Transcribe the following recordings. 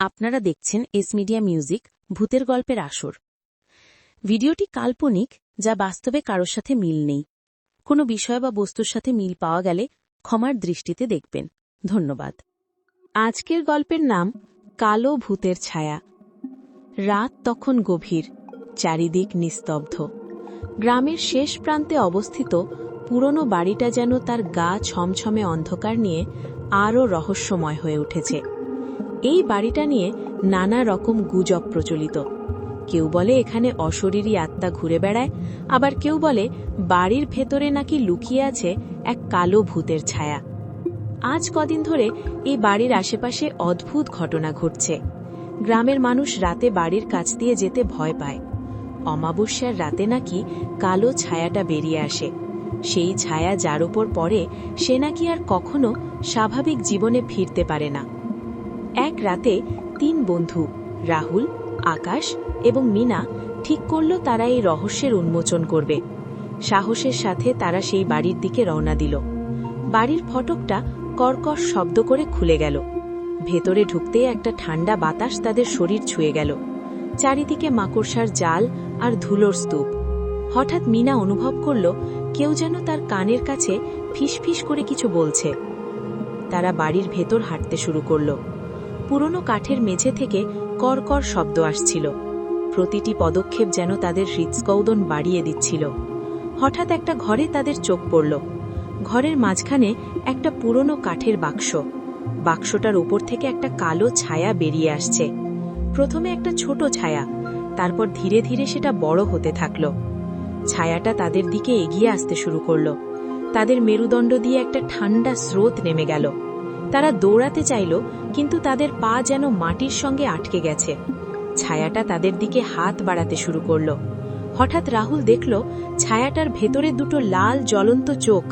আপনারা দেখছেন S media music, ভূতের গল্পের আসর। ভিডিওটি কাল্পনিক, যা বাস্তবে কারোর সাথে মিল নেই। কোনো বিষয় বা বস্তুর সাথে মিল পাওয়া গেলে ক্ষমার দৃষ্টিতে দেখবেন। ধন্যবাদ। আজকের গল্পের নাম, কালো ভূতের ছায়া। রাত তখন গভীর, চারিদিক নিস্তব্ধ। গ্রামের শেষ প্রান্তে অবস্থিত পুরনো বাড়িটা যেন তার গা ছমছমে অন্ধকার নিয়ে আরও রহস্যময় হয়ে উঠেছে। এই বাড়িটা নিয়ে নানা রকম গুজব প্রচলিত। কেউ বলে এখানে অশরীরী আত্মা ঘুরে বেড়ায়, আবার কেউ বলে বাড়ির ভেতরে নাকি লুকিয়ে আছে এক কালো ভূতের ছায়া। আজ কদিন ধরে এই বাড়ির আশেপাশে অদ্ভুত ঘটনা ঘটছে। গ্রামের মানুষ রাতে বাড়ির কাছ দিয়ে যেতে ভয় পায়। অমাবস্যার রাতে নাকি কালো ছায়াটা বেরিয়ে আসে। সেই ছায়া যার ওপর পড়ে, সে নাকি আর কখনো স্বাভাবিক জীবনে ফিরতে পারে না। এক রাতে তিন বন্ধু, রাহুল, আকাশ এবং মিনা ঠিক করল তারা এই রহস্যের উন্মোচন করবে। সাহসের সাথে তারা সেই বাড়ির দিকে রওনা দিল। বাড়ির ফটকটা কর্কশ শব্দ করে খুলে গেল। ভেতরে ঢুকতেই একটা ঠান্ডা বাতাস তাদের শরীর ছুঁয়ে গেল। চারিদিকে মাকড়সার জাল আর ধুলোর স্তূপ। হঠাৎ মিনা অনুভব করল কেউ যেন তার কানের কাছে ফিসফিস করে কিছু বলছে। তারা বাড়ির ভেতর হাঁটতে শুরু করল। পুরনো কাঠের মেঝে থেকে করকর শব্দ আসছিল। প্রতিটি পদক্ষেপ যেন তাদের হৃৎস্কৌদন বাড়িয়ে দিচ্ছিল। হঠাৎ একটা ঘরে তাদের চোখ পড়ল। ঘরের মাঝখানে একটা পুরনো কাঠের বাক্স। বাক্সটার উপর থেকে একটা কালো ছায়া বেরিয়ে আসছে। প্রথমে একটা ছোট ছায়া, তারপর ধীরে ধীরে সেটা বড় হতে থাকল। ছায়াটা তাদের দিকে এগিয়ে আসতে শুরু করল। তাদের মেরুদণ্ড দিয়ে একটা ঠান্ডা স্রোত নেমে গেল। তারা দৌড়াতে চাইল, কিন্তু তাদের পা যেন মাটির সঙ্গে আটকে গেছে। ছায়াটা তাদের দিকে হাত বাড়াতে শুরু করল। হঠাৎ রাহুল দেখল, ছায়াটার ভেতরে দুটো লাল জ্বলন্ত চোখ।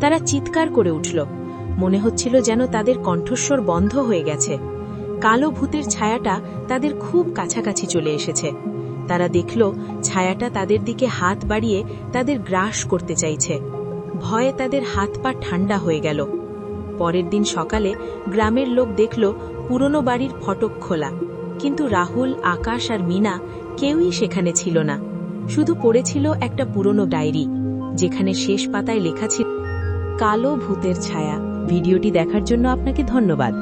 তারা চিৎকার করে উঠল। মনে হচ্ছিল যেন তাদের কণ্ঠস্বর বন্ধ হয়ে গেছে। কালো ভূতের ছায়াটা তাদের খুব কাছাকাছি চলে এসেছে। তারা দেখল, ছায়াটা তাদের দিকে হাত বাড়িয়ে তাদের গ্রাস করতে চাইছে। ভয়ে তাদের হাত পা ঠান্ডা হয়ে গেল। পরের দিন সকালে গ্রামের লোক দেখল পুরনো বাড়ির ফটক খোলা। কিন্তু রাহুল, আকাশ আর মিনা কেউই সেখানে ছিল না। শুধু পড়েছিল একটা পুরনো ডায়েরি, যেখানে শেষ পাতায় লেখা ছিল, কালো ভূতের ছায়া। ভিডিওটি দেখার জন্য আপনাকে ধন্যবাদ।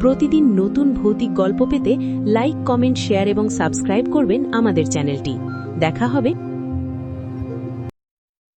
প্রতিদিন নতুন ভৌতিক গল্প পেতে লাইক, কমেন্ট, শেয়ার এবং সাবস্ক্রাইব করবেন আমাদের চ্যানেলটি। দেখা হবে